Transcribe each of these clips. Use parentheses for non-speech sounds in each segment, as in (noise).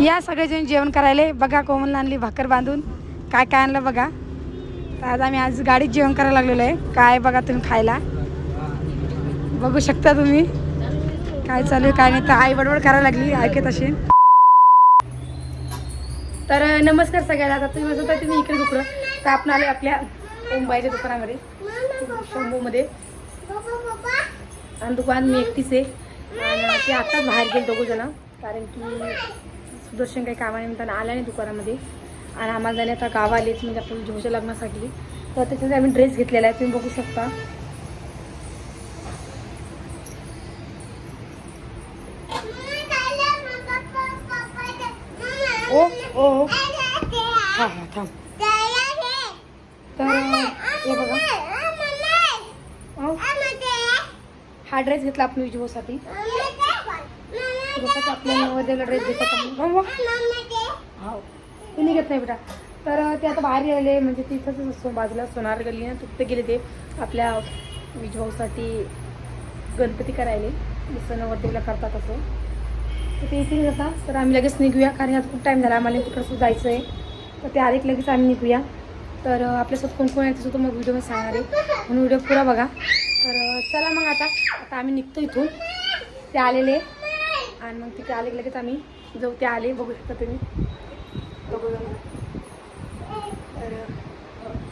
या सगळेजण जेवण करायला. बघा कोमल आणली भाकर बांधून काय काय आणलं बघा. तर आज आम्ही आज गाडीत जेवण करायला लागलेलो आहे. काय बघा तुम्ही खायला. बघू शकता तुम्ही. काय चालू आहे काय नाही. तर आई बडबड करायला लागली. ऐकत अशी तर नमस्कार सगळ्याला आता तुम्ही म्हणत तुम्ही इकडे दुकडं. तर आपण आले आपल्या मुंबईच्या दुकानामध्ये. शंभूमध्ये आणि दुकान मी एकटीच आहे. आणि ते आत्ताच बाहेर गेले दोघं जण. कारण की सुदर्शन काही कामानिमित्तानं आला नाही दुकानामध्ये आणि आम्हाला झाले आता गाव आलेच म्हणजे आपण झोच्या लग्नासाठी तर त्याच्यासाठी आम्ही ड्रेस घेतलेला आहे तुम्ही बघू शकता ओ ओ हां हा हा थांब तर हे बघा हा ड्रेस घेतला आपण विजूसाठी जसं की आपल्या नवरदेवाला ड्रेस घेतात आपण. हो, ते निघत नाही बेटा. तर ते आता बाहेर गेले म्हणजे तिथंच असतो बाजूला सोनार गल्ली ना तिथे गेले ते. आपल्या विजभाऊसाठी गणपती करायले. जसं नवरदेवाला करतात असं तर ते इथे जाता तर आम्ही लगेच निघूया. कारण आता खूप टाईम झाला. आम्हाला तिकडं जायचं आहे. तर ते आले लगेच आम्ही निघूया. तर आपल्यासोबत कोण कोण यायचं मग व्हिडिओ मी सांगणार आहे. म्हणून व्हिडिओ पुरा बघा. तर चला मग आता. आता आम्ही निघतो इथून. ते आलेले. आणि मग तिकडे आले की लगेच आम्ही जाऊ. ते आले बघू शकता तुम्ही. बघू. तर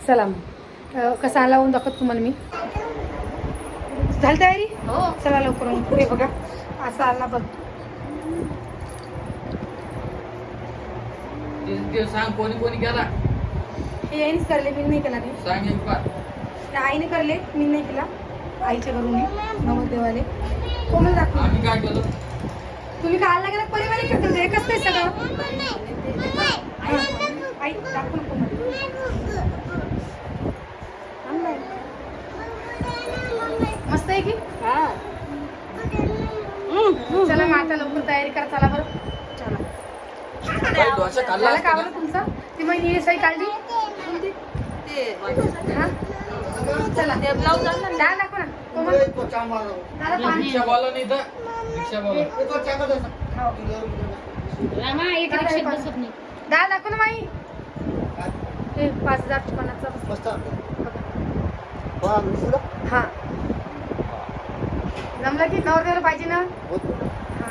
चला मग. कसं आला होऊन दाखवत तुम्हाला मी. झाली तयारी? हो. चला लवकर पुढे बघा असा आला बघ. सांग कोणी कोणी गेला हे यायनीच करले मी नाही केला ते. आईने करले मी नाही केला. आईच्या घरून नवरदेवाले. कोमल दाखव आम्ही काय केलं? तुम्ही खायला गेला? परिवार करतो ते एकच ते सगळं. हा. आई दाखव ना कोमल थांब बाई. मस्त आहे की? चला मग आता लवकर तयारी करा चला बरं. चला. झालं का आवडलं तुमचं? ती मग ही साई काढली? हा? चला. डाळ दाखव ना? दादा. पाणी. रिक्षा बोला नाही तर रिक्षा बोला हो. रामा एक रिक्षेत बसत नाही. डाळ दाखव ना माई? ते पाच हजार पन्नासचा हा जमलं की नवरदेवाला पाहिजे ना? हा.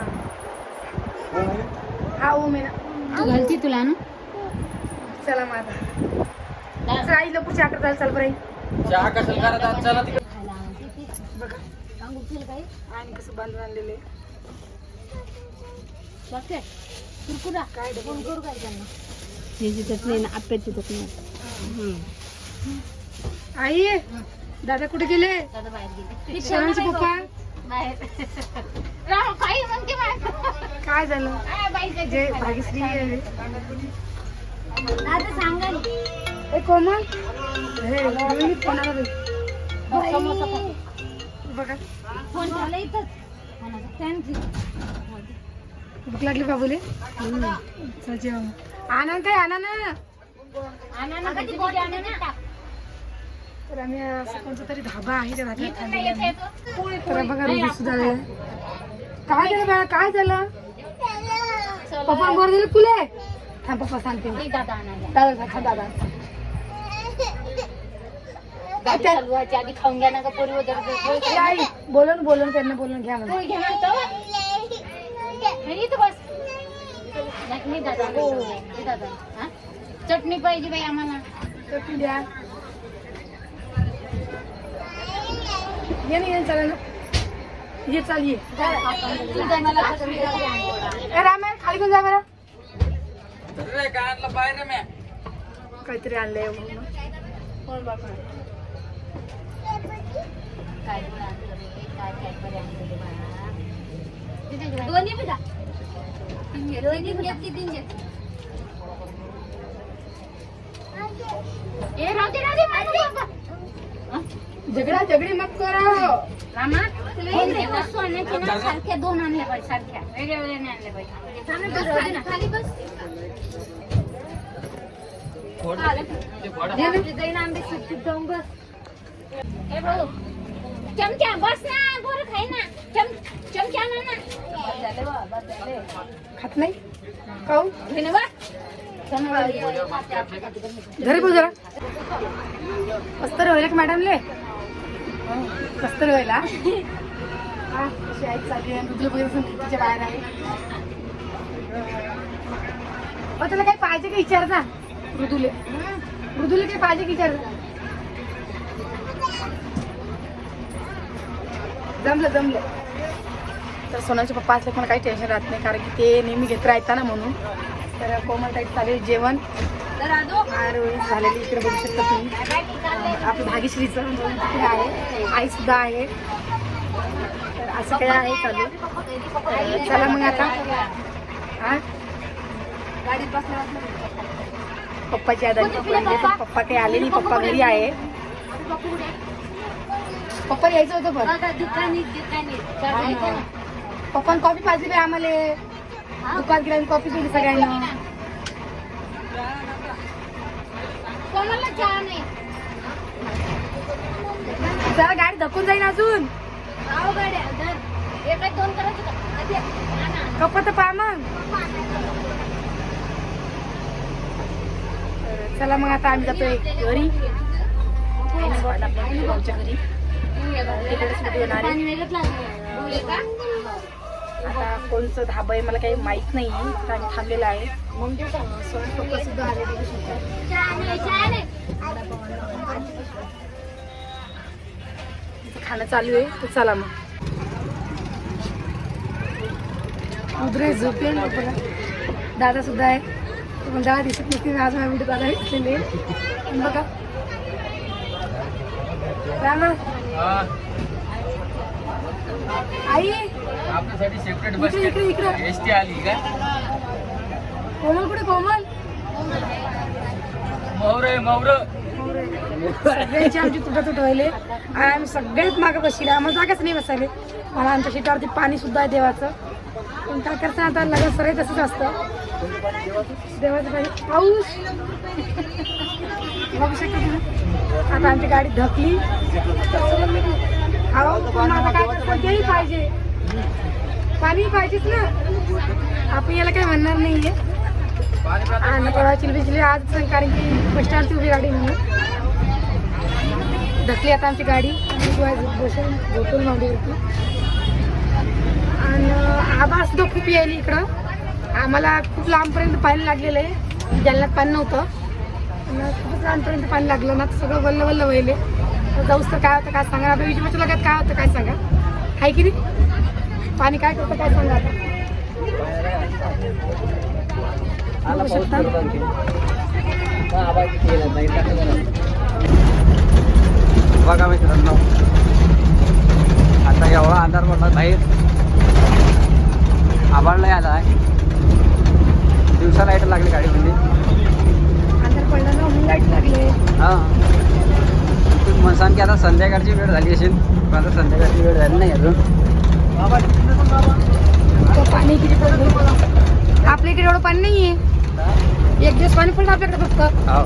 हा ओम आहे ना. तू घालती तुला ना? चला आता. चल आई लवकर चाकर झालं चल बरं. चहा कशाला करत आहात? आणि कसं बांधून आणलेले. कुरकुरा. काय डबा? फोन करू काय त्यांना? त्याची चटणी ना आई दादा कुठे गेले? दादा बाहेर गेले. सरांचे पप्पा? बाहेर. रामा काही म्हणते बाहेर. काय झालं? जे. भाग्यश्री आहे. दादा सांगा कोमल हे बाई. समोसा. बघा फोन झाला इथंच कोणाचा? त्यांची. भूक लागली बाबूले चल जेवण आनंद आणा ना कधी बोट आणा ना. तर आम्ही असं कोणता तरी धाबा आहे त्या धाब्यात तर. बघा रोहित सुद्धा. काय झालं बाळा काय झालं चला. पप्पा बोर दिले तुले थांब पप्पा सांगते दादा आणायला. दादा आधी खाऊन घ्या ना का पोरी वगैरे बोलून बोलून त्यांना बोलून घ्या पोळी घ्या ना इथं बस. नाही, नाही दादा हो नाही दादा. हा? चटणी पाहिजे बाई आम्हाला. चटणी द्या. ये ना ये चालेल ना. ये चाल ये. तुझा मला चटणी पाहिजे. ए राम खाली घेऊन जा बरं. काहीतरी आणलंय म्हणून. कोण बापा? रे, काय काय बरं आणलं रे बाळा. दोन्ही बी का? दोन्ही बी घेतली, तीन. हा? झगडा झगडी मग करो. रामा, इकडे वस्तू आणायच्या ना, सारख्या दोन आणल्या पाहिजे सारख्या. वेगळ्या वेगळ्या नाही आणल्या पाहिजे बस खाली, बस. जाऊन बस. भाऊ चमचा बस ना गोर खाय ना. चम चमचा ना ना. खात नाही? खाऊ? हे ना बा. घरी बोल जरा. कस्तर होईल का मॅडमले कस्तर होईल हा? हा, बाहेर आहे. तुला काही पाहिजे का विचार ना मृदुले मृदुले काही पाहिजे का विचार जमलं जमलं. तर सोनाचे पप्पा असले पण काही टेन्शन राहत नाही कारण की ते नेहमी घेत राहता ना म्हणून. तर कोमल टाईप चालेल जेवण. झालेली इकडे बघू शकता तुम्ही. आपलं भाग्यश्रीचं तिकडे आहे. आई सुद्धा आहे. तर असं काय आहे चालू. चला मग आता. हां? गाडीत बसल्या पप्पाची आदानी पप्पा पप्पा काही आले नाही. पप्पा घरी आहे. पप्पा यायचं होतं पण. दुकानी दुकानी हा. पप्पाने कॉफी पाजली बाई आम्हाला. दुकान गिरायला कॉफी दिली सगळ्यांना. कोणाला चहा नाही? चला गाडी धकून जाईन अजून. आहो गाड्या धर. एक एक दोन करायचे का? आधी ना, ना. कप्पा तर पहा मग. तर चला मग आता आम्ही जातोय घरी. आपल्या भाऊच्या घरी. आता कोणचं धाबा आहे मला काही माहीत नाही तर आम्ही थांबलेलं आहे. खाणं चालू आहे तर चला मग. उदरे झोपले दादा सुद्धा आहे. पण दादा दिसत नसते आज माझ्या व्हिडिओ दादा दिसलेले. बघा. रामा. आई. आपल्यासाठी सेपरेट बस इकडे इकडे इकडे. एस टी आली का? कोमल कुठे कोमल? मौर आहे मौर सगळ्यांची आमची तुटत तुट व्हायले. आणि आम्ही सगळ्यात मागे बसले आम्हाला जागाच नाही बसायले. मला आमच्या शेतावरती पाणी सुद्धा आहे देवाचं. पण काय करता आता लगत सगळे तसंच असतं. देवाचं पाणी पाऊस? बघू शकता तुम्ही. आता आमची गाडी धकली अहो पण आता काय तेही पाहिजे. पाणी पाहिजेच ना. आपण याला काही म्हणणार नाहीये. आणि परवा चिलबिचली आज कारण की बस स्टँडची उभी गाडी म्हणून ढकली आता आमची गाडी. बसून झोपून मांडीवरती आणि आबा सुद्धा खूप यायली इकडं. आम्हाला खूप लांबपर्यंत पाणी लागलेलं आहे. जालन्यात पाणी नव्हतं. आणि खूपच पाणी लागलं ना तर सगळं वल्ल वल्ल वहिले तर जाऊस तर काय होतं काय सांगा. आपल्या विजयच्या लगात काय होतं काय सांगा. आहे की नाही? पाणी काय करतं काय सांगा आता. बघू शकता? बघा मित्रांनो आता एवढा अंधार पडला बाहेर आभाळ नाही आला आहे दिवसा लाइट लागली गाडीमध्ये. म्हणून लाइट लागले हां. तुम्ही म्हणसान की आता संध्याकाळची वेळ झाली असेल. पण आता संध्याकाळची वेळ झाली नाही अजून. पाणी किती आपल्या इकडे एवढं पाणी नाहीये. एक दिवस पाणी पडलं आपल्याकडे फक्त. हो.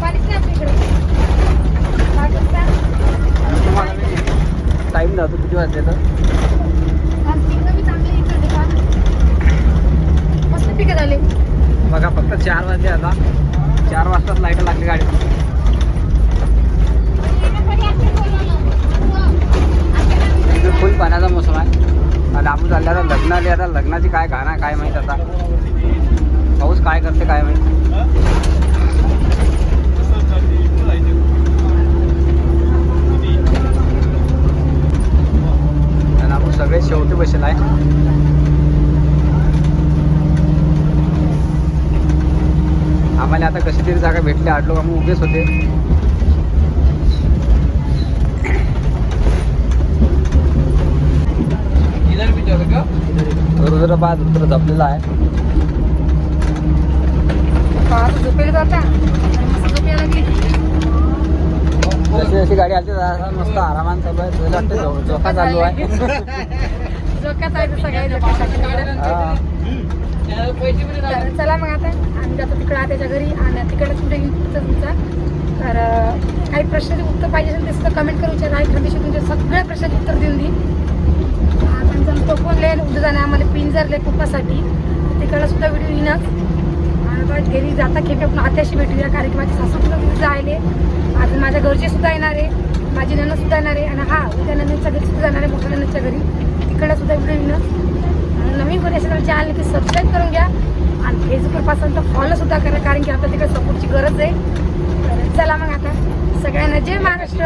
पाणीच नाही आपल्याकडे टाईम जातो किती वाजले तर? मस्त पिकं झाले. बघा फक्त चार वाजले आता. चार वाजताच लाइट लागली गाडी फुल पाण्याचा मोसम आहे. आणि आपण चालले आता लग्न आले आता लग्नाची काय गाणं आहे काय माहीत आता. पाऊस काय करते काय माहीत आणि आपण सगळे शेवटी बसेल आहे आम्हाला आता कशी भेटली आठ लोक आम्ही उभेच होते. रुद्रपाद रुद्र जपलेला आहे. जशी जशी गाडी आली मस्त आरामात चालू आहे. वाटतं झोका चालू आहे? (laughs) चला मग आता. आम्ही जातो तिकडं आत्याच्या घरी आणि तिकडे कुठे तुमचा. तर काही प्रश्नाचे उत्तर पाहिजे असेल ते सुद्धा कमेंट करू विचारा. आणि खंडेशी तुमच्या सगळ्या प्रश्नाचे उत्तर देऊन देईन. आपण जर कोकणले उद्या जाणे आम्हाला पिंजरले कुपासाठी तिकडं सुद्धा व्हिडिओ येणार घरी जाता खेपे आपण आत्याशी भेटूया कारण की माझी सासूसुद्धा तिथे जायले. अजून माझ्या घरचे सुद्धा येणार आहे. माझी ननसुद्धा येणार आहे. आणि हा उद्या नंदच्या घरी सुद्धा जाणार आहे मोठ्या नंदच्या घरी. तिकडं सुद्धा व्हिडिओ येईनच. आणि नवीन कोणी असेल चॅनल की सबस्क्राईब करून घ्या. आणि फेसबुकवर पासून तर फॉलो सुद्धा करा कारण की आता तिकडे सपोर्टची गरज आहे. तर चला मग आता सगळ्यांना जय महाराष्ट्र.